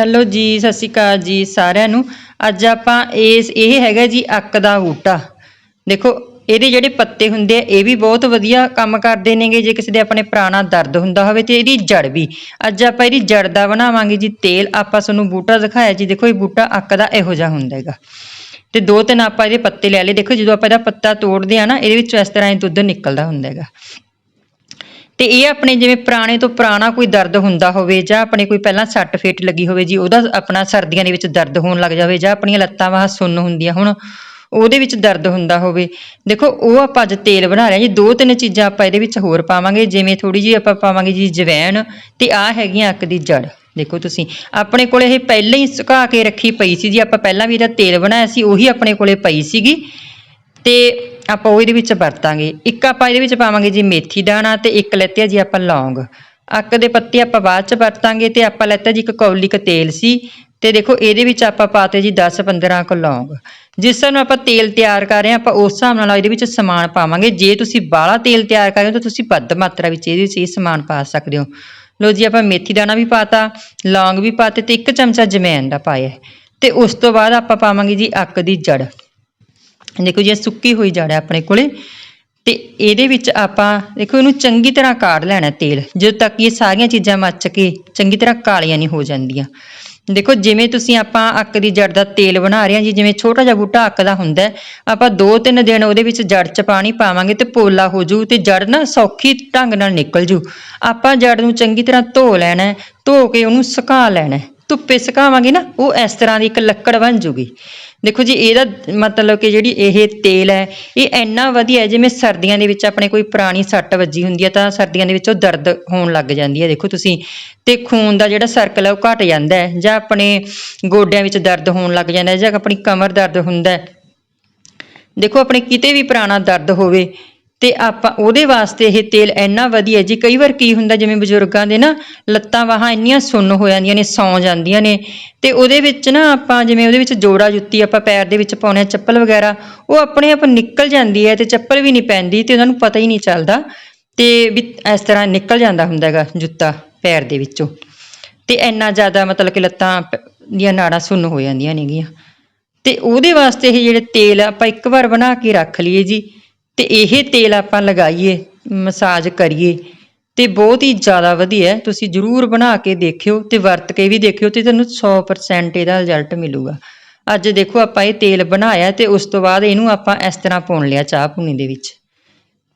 Hello ਜੀ, ਸਤਿ ਸ਼੍ਰੀ ਅਕਾਲ ਜੀ ਸਾਰਿਆਂ ਨੂੰ। ਅੱਜ ਆਪਾਂ ਇਸ, ਇਹ ਹੈਗਾ ਜੀ ਅੱਕ ਦਾ ਬੂਟਾ। ਦੇਖੋ, ਇਹਦੇ ਜਿਹੜੇ ਪੱਤੇ ਹੁੰਦੇ ਆ, ਇਹ ਵੀ ਬਹੁਤ ਵਧੀਆ ਕੰਮ ਕਰਦੇ ਨੇਗੇ, ਜੇ ਕਿਸੇ ਦੇ ਆਪਣੇ ਪੁਰਾਣਾ ਦਰਦ ਹੁੰਦਾ ਹੋਵੇ ਤੇ ਇਹਦੀ ਜੜ ਵੀ। ਅੱਜ ਆਪਾਂ ਇਹਦੀ ਜੜ ਦਾ ਬਣਾਵਾਂਗੇ ਜੀ ਤੇਲ। ਆਪਾਂ ਤੁਹਾਨੂੰ ਬੂਟਾ ਦਿਖਾਇਆ ਜੀ, ਦੇਖੋ ਇਹ ਬੂਟਾ ਅੱਕ ਦਾ ਇਹੋ ਜਿਹਾ ਹੁੰਦਾ ਹੈਗਾ। ਤੇ ਦੋ ਤਿੰਨ ਆਪਾਂ ਇਹਦੇ ਪੱਤੇ ਲੈ ਲਏ। ਦੇਖੋ ਜਦੋਂ ਆਪਾਂ ਇਹਦਾ ਪੱਤਾ ਤੋੜਦੇ ਆ ਨਾ, ਇਹਦੇ ਵਿੱਚੋਂ ਇਸ ਤਰ੍ਹਾਂ ਹੀ ਦੁੱਧ ਨਿਕਲਦਾ ਹੁੰਦਾ ਹੈਗਾ। ਤੇ ਇਹ ਆਪਣੇ ਜਿਵੇਂ ਪੁਰਾਣੇ ਤੋਂ ਪੁਰਾਣਾ ਕੋਈ ਦਰਦ ਹੁੰਦਾ ਹੋਵੇ ਜਾਂ ਆਪਣੇ ਕੋਈ ਪਹਿਲਾਂ ਸੱਟ ਫੇਟ ਲੱਗੀ ਹੋਵੇ ਜੀ, ਉਹਦਾ ਆਪਣਾ ਸਰਦੀਆਂ ਦੇ ਵਿੱਚ ਦਰਦ ਹੋਣ ਲੱਗ ਜਾਵੇ ਜਾਂ ਆਪਣੀਆਂ ਲੱਤਾਂ ਬਾਹਾਂ ਸੁੰਨ ਹੁੰਦੀਆਂ ਹੁਣ, ਉਹਦੇ ਵਿੱਚ ਦਰਦ ਹੁੰਦਾ ਹੋਵੇ। ਦੇਖੋ, ਉਹ ਆਪਾਂ ਅੱਜ ਤੇਲ ਬਣਾ ਰਹੇ ਹਾਂ ਜੀ, ਦੋ ਤਿੰਨ ਚੀਜ਼ਾਂ ਆਪਾਂ ਇਹਦੇ ਵਿੱਚ ਹੋਰ ਪਾਵਾਂਗੇ, ਜਿਵੇਂ ਥੋੜੀ ਜਿਹੀ ਆਪਾਂ ਪਾਵਾਂਗੇ ਜੀ ਜਵੈਣ ਤੇ ਆਹ ਹੈਗੀਆਂ ਅੱਕ ਦੀ ਜੜ ਦੇਖੋ ਤੁਸੀਂ, ਆਪਣੇ ਕੋਲੇ ਇਹ ਪਹਿਲਾਂ ਹੀ ਸੁਕਾ ਕੇ ਰੱਖੀ ਪਈ ਸੀ ਜੀ, ਆਪਾਂ ਪਹਿਲਾਂ ਵੀ ਇਹਦਾ ਤੇਲ ਬਣਾਇਆ ਸੀ, ਉਹੀ ਆਪਣੇ ਕੋਲੇ ਪਈ ਸੀਗੀ। ਤੇ ਆਪਾਂ ਉਹ ਇਹਦੇ ਵਿੱਚ ਵਰਤਾਂਗੇ। ਇੱਕ ਆਪਾਂ ਇਹਦੇ ਵਿੱਚ ਪਾਵਾਂਗੇ ਜੀ ਮੇਥੀ ਦਾਣਾ ਤੇ ਇੱਕ ਲੈਤੇ ਜੀ ਆਪਾਂ ਲੌਂਗ। ਅੱਕ ਦੇ ਪੱਤੇ ਆਪਾਂ ਬਾਅਦ ਚ ਵਰਤਾਂਗੇ ਤੇ ਆਪਾਂ ਲੈਤਾ ਜੀ ਇੱਕ ਕੌਲੀ ਕ ਤੇਲ ਸੀ। ਤੇ ਦੇਖੋ ਇਹਦੇ ਵਿੱਚ ਆਪਾਂ ਪਾਤੇ ਜੀ 10 15 ਕੁ ਲੌਂਗ। ਜਿਸ ਨੂੰ ਆਪਾਂ ਤੇਲ ਤਿਆਰ ਕਰ ਰਹੇ ਹਾਂ, ਆਪਾਂ ਉਸ ਹਿਸਾਬ ਨਾਲ ਇਹਦੇ ਵਿੱਚ ਸਮਾਨ ਪਾਵਾਂਗੇ। ਜੇ ਤੁਸੀਂ ਬਾਹਲਾ ਤੇਲ ਤਿਆਰ ਕਰ ਰਹੇ ਹੋ ਤਾਂ ਤੁਸੀਂ ਵੱਧ ਮਾਤਰਾ ਵਿੱਚ ਇਹਦੇ ਵਿੱਚ ਇਹ ਸਮਾਨ ਪਾ ਸਕਦੇ ਹੋ। ਲੋ ਜੀ ਆਪਾਂ ਮੇਥੀ ਦਾਣਾ ਵੀ ਪਾਤਾ, ਲੌਂਗ ਵੀ ਪਾਤੇ ਤੇ ਇੱਕ ਚਮਚਾ ਜਮੈਨ ਦਾ ਪਾਇਆ। ਹੈ। ਤੇ ਉਸ ਤੋਂ ਬਾਅਦ ਆਪਾਂ ਪਾਵਾਂਗੇ ਜੀ ਅੱਕ ਦੀ ਜੜ। ਦੇਖੋ ਜੇ ਸੁੱਕੀ ਹੋਈ ਜੜ ਹੈ ਆਪਣੇ ਕੋਲੇ, ਤੇ ਇਹਦੇ ਵਿੱਚ ਆਪਾਂ ਦੇਖੋ ਇਹਨੂੰ ਚੰਗੀ ਤਰ੍ਹਾਂ ਕਾੜ ਲੈਣਾ ਤੇਲ, ਜਦੋਂ ਤੱਕ ਇਹ ਸਾਰੀਆਂ ਚੀਜ਼ਾਂ ਮੱਚ ਕੇ ਚੰਗੀ ਤਰ੍ਹਾਂ ਕਾਲੀਆਂ ਨਹੀਂ ਹੋ ਜਾਂਦੀਆਂ। ਦੇਖੋ ਜਿਵੇਂ ਤੁਸੀਂ ਆਪਾਂ ਅੱਕ ਦੀ ਜੜ ਦਾ ਤੇਲ ਬਣਾ ਰਹੇ ਹਾਂ ਜੀ, ਜਿਵੇਂ ਛੋਟਾ ਜਿਹਾ ਬੂਟਾ ਅੱਕ ਦਾ ਹੁੰਦਾ ਆਪਾਂ 2-3 ਦਿਨ ਉਹਦੇ ਵਿੱਚ ਜੜ 'ਚ ਪਾਣੀ ਪਾਵਾਂਗੇ ਤੇ ਪੋਲਾ ਹੋ ਜੂ ਤੇ ਜੜ ਨਾ ਸੌਖੀ ਢੰਗ ਨਾਲ ਨਿਕਲ ਜੂ। ਆਪਾਂ ਜੜ ਨੂੰ ਚੰਗੀ ਤਰ੍ਹਾਂ ਧੋ ਲੈਣਾ ਧੋ ਕੇ ਉਹਨੂੰ ਸੁਕਾ ਲੈਣਾ ਧੁੱਪੇ ਸੁਕਾਵਾਂਗੇ ਨਾ, ਉਹ ਇਸ ਤਰ੍ਹਾਂ ਦੀ ਇੱਕ ਲੱਕੜ ਬਣ ਜੂਗੀ। ਦੇਖੋ ਜੀ, ਇਹਦਾ ਮਤਲਬ ਕਿ ਜਿਹੜੀ ਇਹ ਤੇਲ ਹੈ, ਇਹ ਇੰਨਾ ਵਧੀਆ ਜਿਵੇਂ ਸਰਦੀਆਂ ਦੇ ਵਿੱਚ ਆਪਣੇ ਕੋਈ ਪੁਰਾਣੀ ਸੱਟ ਵੱਜੀ ਹੁੰਦੀ ਹੈ ਤਾਂ ਸਰਦੀਆਂ ਦੇ ਵਿੱਚ ਉਹ ਦਰਦ ਹੋਣ ਲੱਗ ਜਾਂਦੀ ਹੈ। ਦੇਖੋ ਤੁਸੀਂ, ਤੇ ਖੂਨ ਦਾ ਜਿਹੜਾ ਸਰਕਲ ਹੈ ਉਹ ਘਟ ਜਾਂਦਾ ਹੈ ਜਾਂ ਆਪਣੇ ਗੋਡਿਆਂ ਵਿੱਚ ਦਰਦ ਹੋਣ ਲੱਗ ਜਾਂਦਾ ਹੈ ਜਾਂ ਆਪਣੀ ਕਮਰ ਦਰਦ ਹੁੰਦਾ ਹੈ। ਦੇਖੋ, ਆਪਣੇ ਕਿਤੇ ਵੀ ਪੁਰਾਣਾ ਦਰਦ ਹੋਵੇ ਤੇ ਆਪਾਂ ਉਹਦੇ ਵਾਸਤੇ ਇਹ ਤੇਲ ਇੰਨਾ ਵਧੀਆ ਜੀ, ਕਈ ਵਾਰ ਕੀ ਹੁੰਦਾ ਜਿਵੇਂ ਬਜ਼ੁਰਗਾਂ ਦੇ ਨਾ ਲੱਤਾਂ ਬਾਹਾਂ ਇੰਨੀਆਂ ਸੁੰਨ ਹੋ ਜਾਂਦੀਆਂ ਨੇ, ਸੌਂ ਜਾਂਦੀਆਂ ਨੇ, ਤੇ ਉਹਦੇ ਵਿੱਚ ਨਾ ਆਪਾਂ ਜਿਵੇਂ ਉਹਦੇ ਵਿੱਚ ਜੋੜਾ ਜੁੱਤੀ ਆਪਾਂ ਪੈਰ ਦੇ ਵਿੱਚ ਪਾਉਣੇ ਆ ਚੱਪਲ ਵਗੈਰਾ, ਉਹ ਆਪਣੇ ਆਪ ਨਿਕਲ ਜਾਂਦੀ ਹੈ ਤੇ ਚੱਪਲ ਵੀ ਨਹੀਂ ਪੈਂਦੀ ਤੇ ਉਹਨਾਂ ਨੂੰ ਪਤਾ ਹੀ ਨਹੀਂ ਚੱਲਦਾ ਤੇ ਵੀ ਇਸ ਤਰ੍ਹਾਂ ਨਿਕਲ ਜਾਂਦਾ ਹੁੰਦਾ ਹੈਗਾ ਜੁੱਤਾ ਪੈਰ ਦੇ ਵਿੱਚੋਂ। ਤੇ ਇੰਨਾ ਜ਼ਿਆਦਾ ਮਤਲਬ ਕਿ ਲੱਤਾਂ ਦੀਆਂ ਨਾੜਾਂ ਸੁੰਨ ਹੋ ਜਾਂਦੀਆਂ ਨੇਗੀਆਂ। ਤੇ ਉਹਦੇ ਵਾਸਤੇ ਇਹ ਜਿਹੜੇ ਤੇਲ ਆਪਾਂ ਇੱਕ ਵਾਰ ਬਣਾ ਕੇ ਰੱਖ ਲਈਏ ਜੀ। ਤੇ ਇਹ ਤੇਲ ਆਪਾਂ ਲਗਾਈਏ, ਮਸਾਜ ਕਰੀਏ, ਤੇ ਬਹੁਤ ਹੀ ਜ਼ਿਆਦਾ ਵਧੀਆ ਤੁਸੀਂ ਜਰੂਰ ਬਣਾ ਕੇ ਦੇਖਿਓ ਤੇ ਵਰਤ ਕੇ ਵੀ ਦੇਖਿਓ ਤੇ ਤੁਹਾਨੂੰ 100% ਇਹਦਾ ਰਿਜ਼ਲਟ ਮਿਲੂਗਾ। ਅੱਜ ਦੇਖੋ ਆਪਾਂ ਇਹ ਤੇਲ ਬਣਾਇਆ ਤੇ ਉਸ ਤੋਂ ਬਾਅਦ ਇਹਨੂੰ ਆਪਾਂ ਇਸ ਤਰ੍ਹਾਂ ਪੁਣ ਲਿਆ ਚਾਹ ਪੂਣੀ ਦੇ ਵਿੱਚ।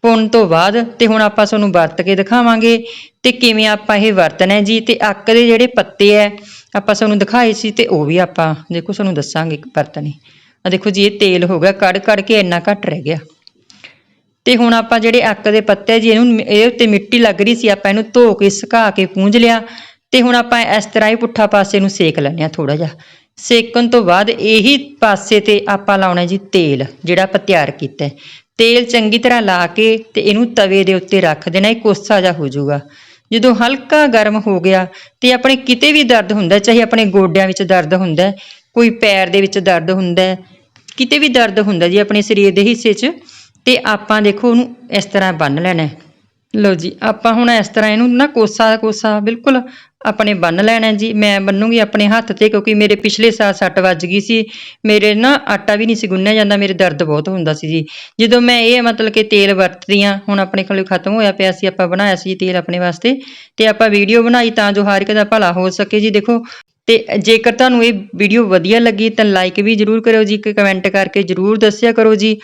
ਪੁਣ ਤੋਂ ਬਾਅਦ ਤੇ ਹੁਣ ਆਪਾਂ ਤੁਹਾਨੂੰ ਵਰਤ ਕੇ ਦਿਖਾਵਾਂਗੇ ਤੇ ਕਿਵੇਂ ਆਪਾਂ ਇਹ ਵਰਤਣਾ ਜੀ ਤੇ ਅੱਕ ਦੇ ਜਿਹੜੇ ਪੱਤੇ ਐ ਆਪਾਂ ਤੁਹਾਨੂੰ ਦਿਖਾਏ ਸੀ ਤੇ ਉਹ ਵੀ ਆਪਾਂ ਦੇਖੋ ਤੁਹਾਨੂੰ ਦੱਸਾਂਗੇ ਵਰਤਣੇ। ਆ ਦੇਖੋ ਜੀ, ਇਹ ਤੇਲ ਹੋ ਗਿਆ ਕੜ ਕੜ ਕੇ ਇੰਨਾ ਘੱਟ ਰਹਿ ਗਿਆ। ਤੇ ਹੁਣ ਆਪਾਂ ਜਿਹੜੇ ਅੱਕ ਦੇ ਪੱਤੇ ਜੀ, ਇਹਨੂੰ ਇਹਦੇ ਉੱਤੇ ਮਿੱਟੀ ਲੱਗ ਰਹੀ ਸੀ, ਆਪਾਂ ਇਹਨੂੰ ਧੋ ਕੇ, ਸੁਕਾ ਕੇ ਪੂੰਝ ਲਿਆ। ਤੇ ਹੁਣ ਆਪਾਂ ਇਸ ਤਰ੍ਹਾਂ ਹੀ ਪੁੱਠਾ ਪਾਸੇ ਨੂੰ ਸੇਕ ਲੈਂਦੇ ਆ ਥੋੜਾ ਜਿਹਾ। ਸੇਕਣ ਤੋਂ ਬਾਅਦ ਇਹੀ ਪਾਸੇ ਤੇ ਆਪਾਂ ਲਾਉਣਾ ਜੀ ਤੇਲ, ਜਿਹੜਾ ਆਪਾਂ ਤਿਆਰ ਕੀਤਾ। ਤੇਲ ਚੰਗੀ ਤਰ੍ਹਾਂ ਲਾ ਕੇ ਤੇ ਇਹਨੂੰ ਤਵੇ ਦੇ ਉੱਤੇ ਰੱਖ ਦੇਣਾ, ਇਹ ਕੋਸਾ ਜਿਹਾ ਹੋ ਜਾਊਗਾ। ਜਦੋਂ ਹਲਕਾ ਗਰਮ ਹੋ ਗਿਆ ਤੇ ਆਪਣੇ ਕਿਤੇ ਵੀ ਦਰਦ ਹੁੰਦਾ, ਚਾਹੇ ਆਪਣੇ ਗੋਡਿਆਂ ਵਿੱਚ ਦਰਦ ਹੁੰਦਾ, ਕੋਈ ਪੈਰ ਦੇ ਵਿੱਚ ਦਰਦ ਹੁੰਦਾ, ਕਿਤੇ ਵੀ ਦਰਦ ਹੁੰਦਾ ਜੀ, ਆਪਣੇ ਸਰੀਰ ਦੇ ਹਿੱਸੇ 'ਚ ਤੇ ਆਪਾਂ ਦੇਖੋ ਉਹਨੂੰ ਇਸ ਤਰ੍ਹਾਂ ਬੰਨ ਲੈਣਾ ਲਓ ਜੀ, ਆਪਾਂ ਹੁਣ ਇਸ ਤਰ੍ਹਾਂ ਇਹਨੂੰ ਨਾ ਕੋਸਾ ਕੋਸਾ, ਬਿਲਕੁਲ ਆਪਣੇ ਬੰਨ ਲੈਣਾ ਜੀ। ਮੈਂ ਬੰਨੂਗੀ ਆਪਣੇ ਹੱਥ ਤੇ ਕਿਉਂਕਿ ਮੇਰੇ ਪਿਛਲੇ ਸਾਲ ਸੱਟ ਵੱਜ ਗਈ ਸੀ। ਮੇਰੇ ਨਾ ਆਟਾ ਵੀ ਨਹੀਂ ਸੀ ਗੁੰਨਿਆ ਜਾਂਦਾ, ਮੇਰੇ ਦਰਦ ਬਹੁਤ ਹੁੰਦਾ ਸੀ ਜੀ। ਜਦੋਂ ਮੈਂ ਇਹ ਮਤਲਬ ਕਿ ਤੇਲ ਵਰਤਦੀ ਹਾਂ, ਹੁਣ ਆਪਣੇ ਕੋਲ ਖਤਮ ਹੋਇਆ ਪਿਆ ਸੀ, ਆਪਾਂ ਬਣਾਇਆ ਸੀ ਤੇਲ ਆਪਣੇ ਵਾਸਤੇ। ਤੇ ਆਪਾਂ ਵੀਡੀਓ ਬਣਾਈ ਤਾਂ ਜੋ ਹਰ ਇੱਕ ਦਾ ਭਲਾ ਹੋ ਸਕੇ ਜੀ, ਦੇਖੋ। ਤੇ ਜੇਕਰ ਤੁਹਾਨੂੰ ਇਹ ਵੀਡੀਓ ਵਧੀਆ ਲੱਗੀ ਤਾਂ ਲਾਈਕ ਵੀ ਜਰੂਰ ਕਰਿਓ ਜੀ ਕਮੈਂਟ ਕਰਕੇ ਜਰੂਰ ਦੱਸਿਆ ਕਰੋ ਜੀ।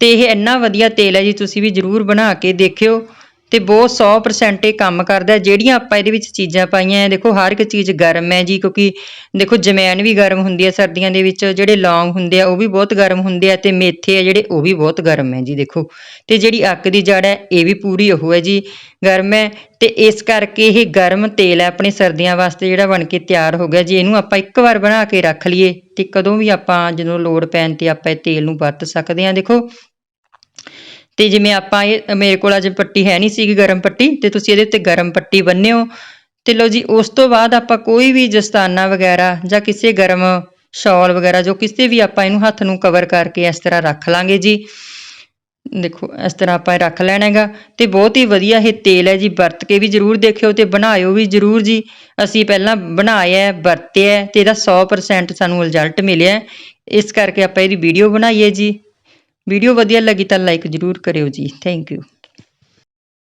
ਅਤੇ ਇਹ ਇੰਨਾ ਵਧੀਆ ਤੇਲ ਹੈ ਜੀ ਤੁਸੀਂ ਵੀ ਜਰੂਰ ਬਣਾ ਕੇ ਦੇਖਿਓ। ਤੇ ਬਹੁਤ 100% ਇਹ ਕੰਮ ਕਰਦਾ ਜਿਹੜੀਆਂ ਆਪਾਂ ਇਹਦੇ ਵਿੱਚ ਚੀਜ਼ਾਂ ਪਾਈਆਂ ਹੈ ਦੇਖੋ, ਹਰ ਇੱਕ ਚੀਜ਼ ਗਰਮ ਹੈ ਜੀ, ਕਿਉਂਕਿ ਦੇਖੋ ਜਮੈਨ ਵੀ ਗਰਮ ਹੁੰਦੀ ਹੈ ਸਰਦੀਆਂ ਦੇ ਵਿੱਚ, ਜਿਹੜੇ ਲੌਂਗ ਹੁੰਦੇ ਆ ਉਹ ਵੀ ਬਹੁਤ ਗਰਮ ਹੁੰਦੇ ਆ ਤੇ ਮੇਥੇ ਆ ਜਿਹੜੇ ਉਹ ਵੀ ਬਹੁਤ ਗਰਮ ਹੈ ਜੀ, ਦੇਖੋ। ਤੇ ਜਿਹੜੀ ਅੱਕ ਦੀ ਜੜ ਹੈ, ਇਹ ਵੀ ਪੂਰੀ ਉਹ ਹੈ ਜੀ, ਗਰਮ ਹੈ। ਤੇ ਇਸ ਕਰਕੇ ਇਹ ਗਰਮ ਤੇਲ ਹੈ ਆਪਣੇ ਸਰਦੀਆਂ ਵਾਸਤੇ ਜਿਹੜਾ ਬਣ ਕੇ ਤਿਆਰ ਹੋ ਗਿਆ ਜੀ। ਇਹਨੂੰ ਆਪਾਂ ਇੱਕ ਵਾਰ ਬਣਾ ਕੇ ਰੱਖ ਲਈਏ ਤੇ ਕਦੋਂ ਵੀ ਆਪਾਂ ਜਦੋਂ ਲੋੜ ਪੈਣ ਤੇ ਆਪਾਂ ਇਹ ਤੇਲ ਨੂੰ ਵਰਤ ਸਕਦੇ ਹਾਂ, ਦੇਖੋ। ਤੇ ਜਿਵੇਂ ਆਪਾਂ ਇਹ, ਮੇਰੇ ਕੋਲ ਅਜੇ ਪੱਟੀ ਹੈ ਨਹੀਂ ਸੀਗੀ ਗਰਮ ਪੱਟੀ, ਤੇ ਤੁਸੀਂ ਇਹਦੇ ਉੱਤੇ ਗਰਮ ਪੱਟੀ ਬੰਨਿਓ। ਤੇ ਲਓ ਜੀ, ਉਸ ਤੋਂ ਬਾਅਦ ਆਪਾਂ ਕੋਈ ਵੀ ਦਸਤਾਨਾ ਵਗੈਰਾ ਜਾਂ ਕਿਸੇ ਗਰਮ ਸ਼ਾਲ ਵਗੈਰਾ ਜੋ ਕਿਸੇ ਵੀ ਆਪਾਂ ਇਹਨੂੰ ਹੱਥ ਨੂੰ ਕਵਰ ਕਰਕੇ ਇਸ ਤਰ੍ਹਾਂ ਰੱਖ ਲਾਂਗੇ ਜੀ। ਦੇਖੋ, ਇਸ ਤਰ੍ਹਾਂ ਆਪਾਂ ਇਹ ਰੱਖ ਲੈਣਾ ਹੈਗਾ। ਤੇ ਬਹੁਤ ਹੀ ਵਧੀਆ ਇਹ ਤੇਲ ਹੈ ਜੀ, ਵਰਤ ਕੇ ਵੀ ਜਰੂਰ ਦੇਖਿਓ ਤੇ ਬਣਾਇਓ ਵੀ ਜਰੂਰ ਜੀ। ਅਸੀਂ ਪਹਿਲਾਂ ਬਣਾਇਆ, ਵਰਤਿਆ ਤੇ ਇਹਦਾ 100% ਸਾਨੂੰ ਰਿਜ਼ਲਟ ਮਿਲਿਆ ਇਸ ਕਰਕੇ ਆਪਾਂ ਇਹਦੀ ਵੀਡੀਓ ਬਣਾਈਏ ਜੀ। ਵੀਡੀਓ ਵਧੀਆ ਲੱਗੀ ਤਾਂ ਲਾਈਕ ਜ਼ਰੂਰ ਕਰਿਓ ਜੀ। Thank you